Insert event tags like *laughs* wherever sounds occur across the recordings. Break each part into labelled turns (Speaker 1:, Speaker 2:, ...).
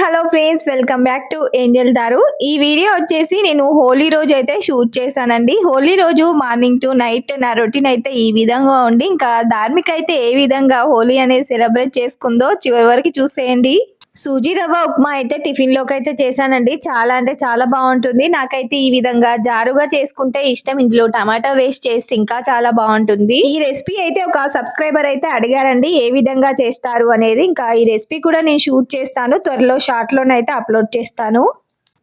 Speaker 1: Hello friends welcome back to angel దారు. ఈ video వచ్చేసి నేను హోలీ రోజు అయితే షూట్ చేశానండి. హోలీ రోజు మార్నింగ్ టు నైట్ నా రొటీన్ అయితే ఈ విధంగా ఉండి ఇంకా ధార్మిక అయితే ఏ విధంగా హోలీ అనేది సెలబ్రేట్ చేసుకుందో చివరి వరకు చూసేయండి. సూజీ రవ్వ ఉప్మా అయితే టిఫిన్లోకి అయితే చేశానండి. చాలా అంటే చాలా బాగుంటుంది. నాకైతే ఈ విధంగా జారుగా చేసుకుంటే ఇష్టం. ఇందులో టమాటో వేస్ట్ చేసి ఇంకా చాలా బాగుంటుంది. ఈ రెసిపీ అయితే ఒక సబ్స్క్రైబర్ అయితే అడిగారండి. ఏ విధంగా చేస్తారు అనేది. ఇంకా ఈ రెసిపీ కూడా నేను షూట్ చేస్తాను. త్వరలో షార్ట్ లోనైతే అప్లోడ్ చేస్తాను.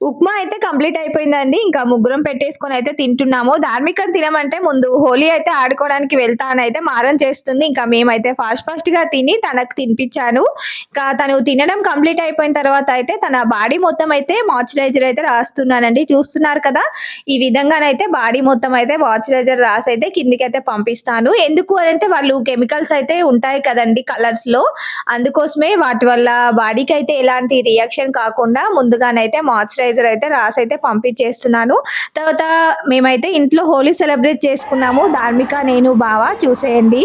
Speaker 1: ఉప్మా అయితే కంప్లీట్ అయిపోయిందండి. ఇంకా ముగ్గురం పెట్టేసుకొని అయితే తింటున్నాము. ధార్మికం తినమంటే ముందు హోలీ అయితే ఆడుకోవడానికి వెళ్తా అని అయితే మారం చేస్తుంది. ఇంకా మేమైతే ఫాస్ట్ ఫాస్ట్గా తిని తనకు తినిపించాను. ఇంకా తను తినడం కంప్లీట్ అయిపోయిన తర్వాత అయితే తన బాడీ మొత్తం అయితే మాయిశ్చరైజర్ అయితే రాస్తున్నానండి. చూస్తున్నారు కదా ఈ విధంగానైతే బాడీ మొత్తం అయితే మాయిశ్చరైజర్ రాసి అయితే కిందికి అయితే పంపిస్తాను. ఎందుకు అంటే వాళ్ళు కెమికల్స్ అయితే ఉంటాయి కదండి కలర్స్లో అందుకోసమే వాటి వల్ల బాడీకి అయితే ఎలాంటి రియాక్షన్ కాకుండా ముందుగానైతే మాయిశ్చరైజర్ అయితే రాసి అయితే పంపించేస్తున్నాను. తర్వాత మేమైతే ఇంట్లో హోలీ సెలబ్రేట్ చేసుకున్నాము. ధార్మిక నేను బావా చూసేయండి.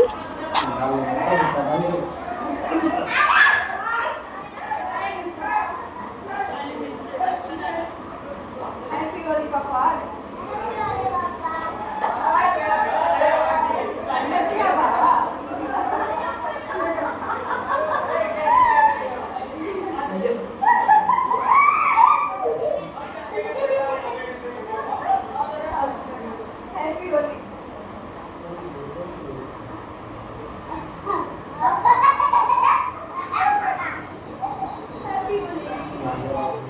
Speaker 2: Thank you.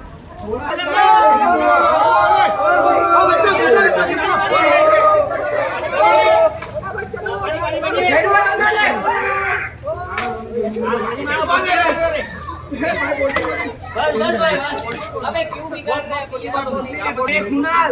Speaker 2: કુનાલ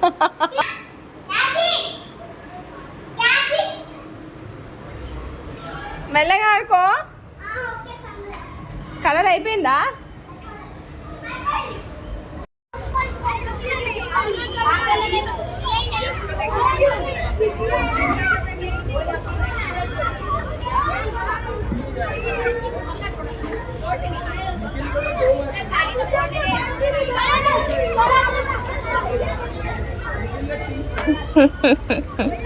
Speaker 2: *laughs*
Speaker 1: మెల్లగా ఆడుకో. కలర్ అయిపోయిందా? *laughs*
Speaker 2: Mmhmm.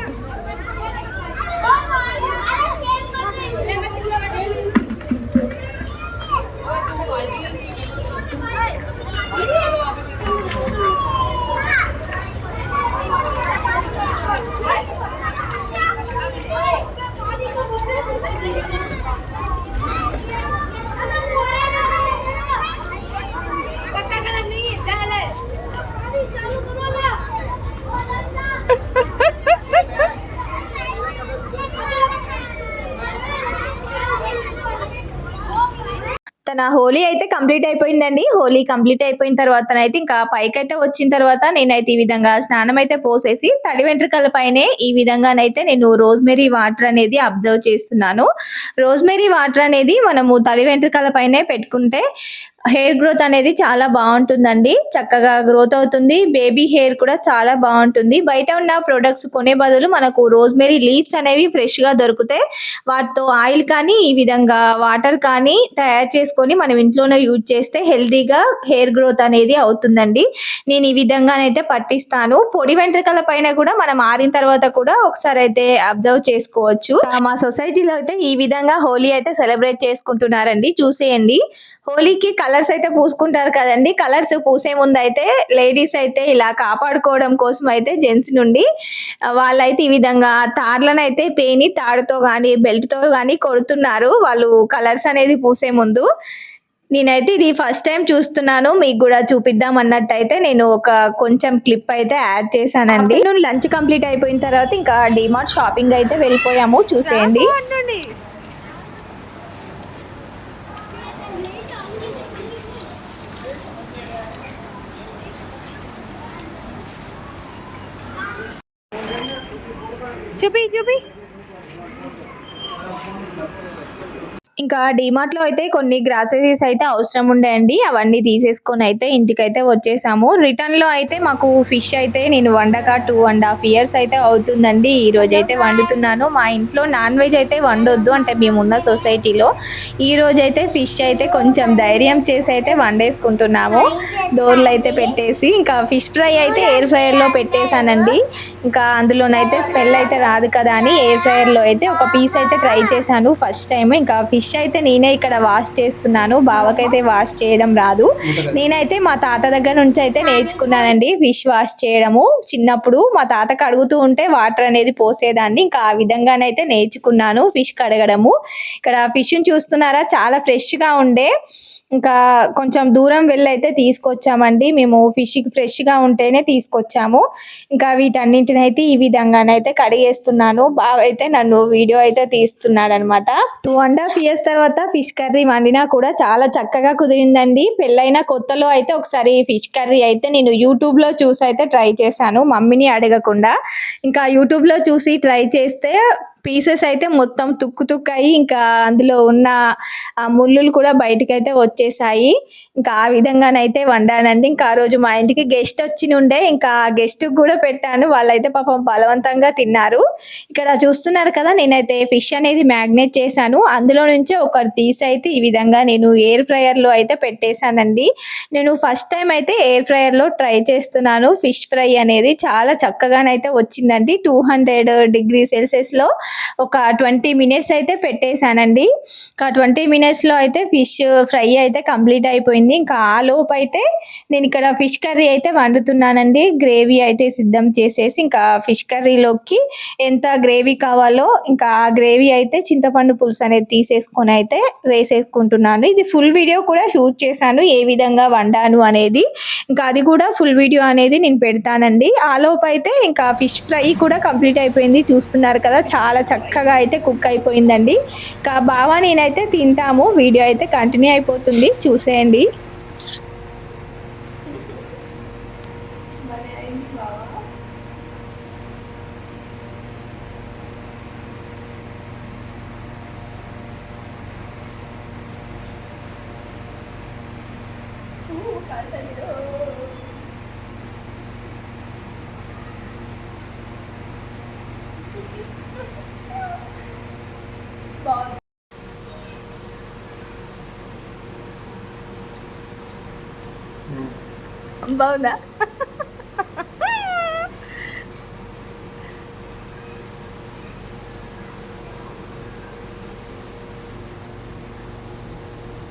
Speaker 1: తన హోలీ అయితే కంప్లీట్ అయిపోయిందండి. హోలీ కంప్లీట్ అయిపోయిన తర్వాత అయితే ఇంకా పైకి అయితే వచ్చిన తర్వాత నేనైతే ఈ విధంగా స్నానం అయితే పోసేసి తడి వెంట్రుకల పైనే ఈ విధంగానైతే నేను రోజ్మెరీ వాటర్ అనేది అబ్జర్వ్ చేస్తున్నాను. రోజ్మెరీ వాటర్ అనేది మనము తడి వెంట్రుకల పైనే పెట్టుకుంటే హెయిర్ గ్రోత్ అనేది చాలా బాగుంటుందండి. చక్కగా గ్రోత్ అవుతుంది. బేబీ హెయిర్ కూడా చాలా బాగుంటుంది. బయట ఉన్న ప్రొడక్ట్స్ కొనే బదులు మనకు రోజ్మెరీ లీవ్స్ అనేవి ఫ్రెష్గా దొరుకుతాయి వాటితో ఆయిల్ కానీ ఈ విధంగా వాటర్ కానీ తయారు చేసుకొని మనం ఇంట్లోనే యూజ్ చేస్తే హెల్దీగా హెయిర్ గ్రోత్ అనేది అవుతుందండి. నేను ఈ విధంగానైతే పట్టిస్తాను. పొడి వెంట్రుకల పైన కూడా మనం ఆరిన తర్వాత కూడా ఒకసారి అయితే అబ్జర్వ్ చేసుకోవచ్చు. మా సొసైటీలో అయితే ఈ విధంగా హోలీ అయితే సెలబ్రేట్ చేసుకుంటున్నారండి. చూసేయండి. హోలీకి కలర్స్ అయితే పూసుకుంటారు కదండి. కలర్స్ పూసే ముందు అయితే లేడీస్ అయితే ఇలా కాపాడుకోవడం కోసం అయితే జెంట్స్ నుండి వాళ్ళైతే ఈ విధంగా తార్లను అయితే పేని తాడుతో కానీ బెల్ట్తో కానీ కొడుతున్నారు. వాళ్ళు కలర్స్ అనేది పూసే ముందు. నేనైతే ఇది ఫస్ట్ టైం చూస్తున్నాను. మీకు కూడా చూపిద్దాం అన్నట్టయితే నేను ఒక కొంచెం క్లిప్ అయితే యాడ్ చేశానండి. నేను లంచ్ కంప్లీట్ అయిపోయిన తర్వాత ఇంకా డిమార్ట్ షాపింగ్ అయితే వెళ్ళిపోయాము. చూసేయండి.
Speaker 3: चुपी चुपी
Speaker 1: ఇంకా డిమార్ట్లో అయితే కొన్ని గ్రాసరీస్ అయితే అవసరం ఉండే అండి. అవన్నీ తీసేసుకొని అయితే ఇంటికైతే వచ్చేసాము. రిటర్న్లో అయితే మాకు ఫిష్ అయితే నేను వండక టూ అండ్ హాఫ్ ఇయర్స్ అయితే అవుతుందండి. ఈ రోజు అయితే వండుతున్నాను. మా ఇంట్లో నాన్ వెజ్ అయితే వండొద్దు అంటే మేమున్న సొసైటీలో ఈ రోజు అయితే ఫిష్ అయితే కొంచెం ధైర్యం చేసి అయితే వండేసుకుంటున్నాము. డోర్లు అయితే పెట్టేసి ఇంకా ఫిష్ ఫ్రై అయితే ఎయిర్ ఫ్రైయర్లో పెట్టేశానండి. ఇంకా అందులోనైతే స్మెల్ అయితే రాదు కదా అని ఎయిర్ ఫ్రైయర్లో అయితే ఒక పీస్ అయితే ట్రై చేశాను. ఫస్ట్ టైం ఇంకా ఫిష్ ఫిష్ అయితే నేనే ఇక్కడ వాష్ చేస్తున్నాను. బావకైతే వాష్ చేయడం రాదు. నేనైతే మా తాత దగ్గర నుంచి అయితే నేర్చుకున్నానండి ఫిష్ వాష్ చేయడము. చిన్నప్పుడు మా తాత కడుగుతూ ఉంటే వాటర్ అనేది పోసేదాన్ని. ఇంకా ఆ విధంగానైతే నేర్చుకున్నాను ఫిష్ కడగడము. ఇక్కడ ఫిష్ చూస్తున్నారా? చాలా ఫ్రెష్గా ఉండే. ఇంకా కొంచెం దూరం వెళ్ళి అయితే తీసుకొచ్చామండి. మేము ఫిష్ ఫ్రెష్గా ఉంటేనే తీసుకొచ్చాము. ఇంకా వీటన్నింటిని అయితే ఈ విధంగానైతే కడిగేస్తున్నాను. బావ అయితే నన్ను వీడియో అయితే తీస్తున్నాడు అనమాట టూ అండ్ హాఫ్ ఇయర్స్ తర్వాత ఫిష్ కర్రీ వండినా కూడా చాలా చక్కగా కుదిరిందండి. పెళ్ళైన కొత్తలో అయితే ఒకసారి ఫిష్ కర్రీ అయితే నేను యూట్యూబ్లో చూసి అయితే ట్రై చేశాను. మమ్మీని అడగకుండా. ఇంకా యూట్యూబ్లో చూసి ట్రై చేస్తే పీసెస్ అయితే మొత్తం తుక్కు తుక్కు అయ్యి ఇంకా అందులో ఉన్న ఆ ముళ్ళులు కూడా బయటకు అయితే వచ్చేసాయి. ఇంకా ఆ విధంగానైతే వండానండి. ఇంకా ఆ రోజు మా ఇంటికి గెస్ట్ వచ్చి ఉండే ఇంకా గెస్ట్ కూడా పెట్టాను. వాళ్ళైతే పాపం బలవంతంగా తిన్నారు. ఇక్కడ చూస్తున్నారు కదా నేనైతే ఫిష్ అనేది మ్యాగ్నేట్ చేశాను. అందులో నుంచే ఒకటి తీసి అయితే ఈ విధంగా నేను ఎయిర్ ఫ్రయర్లో అయితే పెట్టేశానండి. నేను ఫస్ట్ టైం అయితే ఎయిర్ ఫ్రయర్లో ట్రై చేస్తున్నాను. ఫిష్ ఫ్రై అనేది చాలా చక్కగానైతే వచ్చిందండి. టూ హండ్రెడ్ డిగ్రీ సెల్సియస్లో ఒక ట్వంటీ మినిట్స్ అయితే పెట్టేశానండి. ఇంకా ట్వంటీ మినిట్స్లో అయితే ఫిష్ ఫ్రై అయితే కంప్లీట్ అయిపోయింది. ఇంకా ఆ లోపు అయితే నేను ఇక్కడ ఫిష్ కర్రీ అయితే వండుతున్నానండి. గ్రేవీ అయితే సిద్ధం చేసేసి ఇంకా ఫిష్ కర్రీలోకి ఎంత గ్రేవీ కావాలో ఇంకా ఆ గ్రేవీ అయితే చింతపండు పులుసు అనేది తీసేసుకొని అయితే వేసేసుకుంటున్నాను. ఇది ఫుల్ వీడియో కూడా షూట్ చేశాను. ఏ విధంగా వండాను అనేది ఇంకా అది కూడా ఫుల్ వీడియో అనేది నేను పెడతానండి. ఆ అయితే ఇంకా ఫిష్ ఫ్రై కూడా కంప్లీట్ అయిపోయింది. చూస్తున్నారు కదా చాలా చక్కగా అయితే కుక్ అయిపోయిందండి. ఇంకా బావా నేనైతే తింటాము. వీడియో అయితే కంటిన్యూ అయిపోతుంది. చూసేయండి.
Speaker 3: Ừ. Ang bona.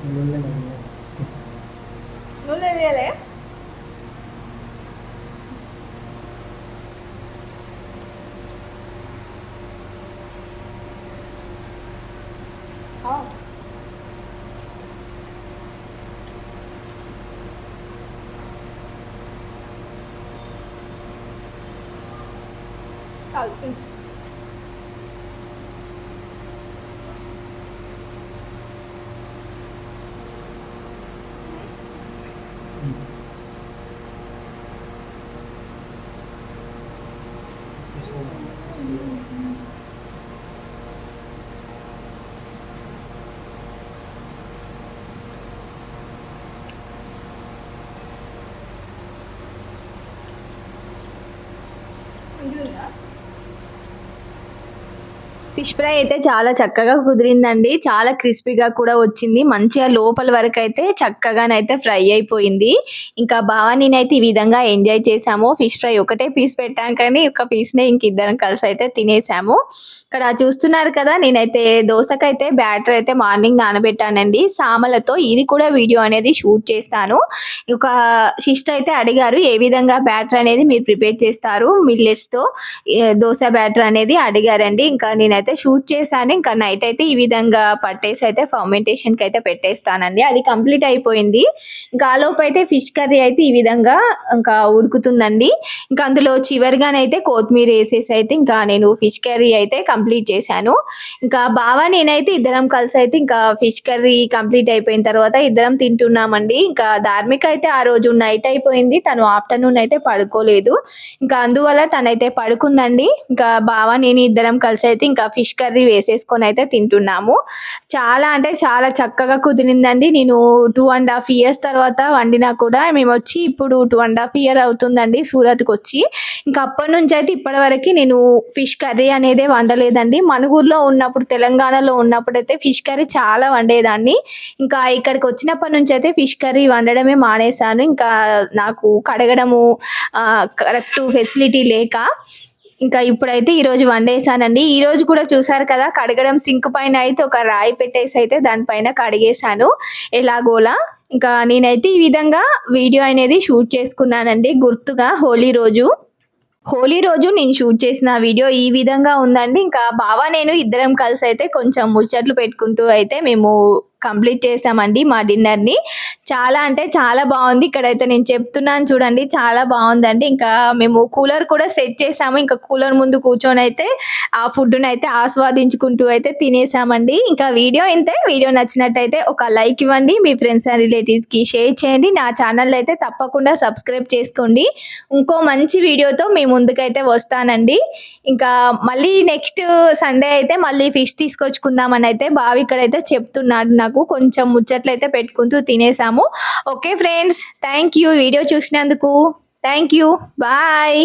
Speaker 3: Ano naman Mula lele. Oh. Oh, కాలుతుంది మంచిగా
Speaker 1: ఫిష్ ఫ్రై అయితే చాలా చక్కగా కుదిరిందండి. చాలా క్రిస్పీగా కూడా వచ్చింది. మంచిగా లోపల వరకు అయితే చక్కగానైతే ఫ్రై అయిపోయింది. ఇంకా బాగా నేనైతే ఈ విధంగా ఎంజాయ్ చేసాము ఫిష్ ఫ్రై ఒకటే పీస్ పెట్టాం కానీ ఒక పీస్నే ఇంక ఇద్దరం కలిసి అయితే తినేసాము. ఇక్కడ చూస్తున్నారు కదా నేనైతే దోశకైతే బ్యాటర్ అయితే మార్నింగ్ నానబెట్టానండి. సామలతో ఇది కూడా వీడియో అనేది షూట్ చేస్తాను. ఒక సిస్టర్ అయితే అడిగారు ఏ విధంగా బ్యాటర్ అనేది మీరు ప్రిపేర్ చేస్తారు? మిల్లెట్స్తో దోశ బ్యాటర్ అనేది అడిగారండి. ఇంకా నేనైతే అయితే షూట్ చేశాను. ఇంకా నైట్ అయితే ఈ విధంగా పట్టేసి అయితే ఫర్మెంటేషన్కి అయితే పెట్టేస్తానండి. అది కంప్లీట్ అయిపోయింది. ఇంకా లోపు అయితే ఫిష్ కర్రీ అయితే ఈ విధంగా ఇంకా ఉడుకుతుందండి. ఇంకా అందులో చివరిగానైతే కొత్తిమీర వేసేసి అయితే ఇంకా నేను ఫిష్ కర్రీ అయితే కంప్లీట్ చేశాను. ఇంకా బావా నేనైతే ఇద్దరం కలిసి అయితే ఇంకా ఫిష్ కర్రీ కంప్లీట్ అయిపోయిన తర్వాత ఇద్దరం తింటున్నామండి. ఇంకా ధార్మిక అయితే ఆ రోజు నైట్ అయిపోయింది. తను ఆఫ్టర్నూన్ అయితే పడుకోలేదు. ఇంకా అందువల్ల తనైతే పడుకుందండి. ఇంకా బావా నేను ఇద్దరం కలిసి అయితే ఇంకా ఫిష్ కర్రీ వేసేసుకొని అయితే తింటున్నాము. చాలా అంటే చాలా చక్కగా కుదిరిందండి. నేను టూ అండ్ హాఫ్ ఇయర్స్ తర్వాత వండినా కూడా మేము వచ్చి ఇప్పుడు టూ అండ్ హాఫ్ ఇయర్ అవుతుందండి సూరత్కి వచ్చి. ఇంకా అప్పటి నుంచి అయితే ఇప్పటి వరకు నేను ఫిష్ కర్రీ అనేది వండలేదండి. మనుగూరులో ఉన్నప్పుడు తెలంగాణలో ఉన్నప్పుడు అయితే ఫిష్ కర్రీ చాలా వండేదాన్ని. ఇంకా ఇక్కడికి వచ్చినప్పటి నుంచి అయితే ఫిష్ కర్రీ వండడమే మానేశాను. ఇంకా నాకు కడగడము కరెక్ట్ ఫెసిలిటీ లేక ఇంకా ఇప్పుడైతే ఈ రోజు వండేసానండి. ఈ రోజు కూడా చూసారు కదా కడగడం సింక్ పైన అయితే ఒక రాయి పెట్టేసి అయితే దానిపైన కడిగేశాను. ఎలాగోలా? ఇంకా నేనైతే ఈ విధంగా వీడియో అనేది షూట్ చేసుకున్నానండి గుర్తుగా హోలీ రోజు. హోలీ రోజు నేను షూట్ చేసిన వీడియో ఈ విధంగా ఉందండి. ఇంకా బావా నేను ఇద్దరం కలిసి అయితే కొంచెం ముచ్చట్లు పెట్టుకుంటూ అయితే మేము కంప్లీట్ చేసామండి మా డిన్నర్ని. చాలా అంటే చాలా బాగుంది. ఇక్కడైతే నేను చెప్తున్నాను చూడండి చాలా బాగుందండి. ఇంకా మేము కూలర్ కూడా సెట్ చేసాము. ఇంకా కూలర్ ముందు కూర్చొని అయితే ఆ ఫుడ్ని అయితే ఆస్వాదించుకుంటూ అయితే తినేసామండి. ఇంకా వీడియో ఇంతే. వీడియో నచ్చినట్టయితే ఒక లైక్ ఇవ్వండి. మీ ఫ్రెండ్స్ అండ్ రిలేటివ్స్కి షేర్ చేయండి. నా ఛానల్ అయితే తప్పకుండా సబ్స్క్రైబ్ చేసుకోండి. ఇంకో మంచి వీడియోతో మీ ముందుకైతే వస్తానండి. ఇంకా మళ్ళీ నెక్స్ట్ సండే అయితే మళ్ళీ ఫిష్ తీసుకొచ్చుకుందామని అయితే బావి ఇక్కడైతే చెప్తున్నాడు నాకు. కొంచెం ముచ్చట్లు అయితే పెట్టుకుంటూ తినేసాము. Okay friends thank you video చూసినందుకు థ్యాంక్ యూ బాయ్.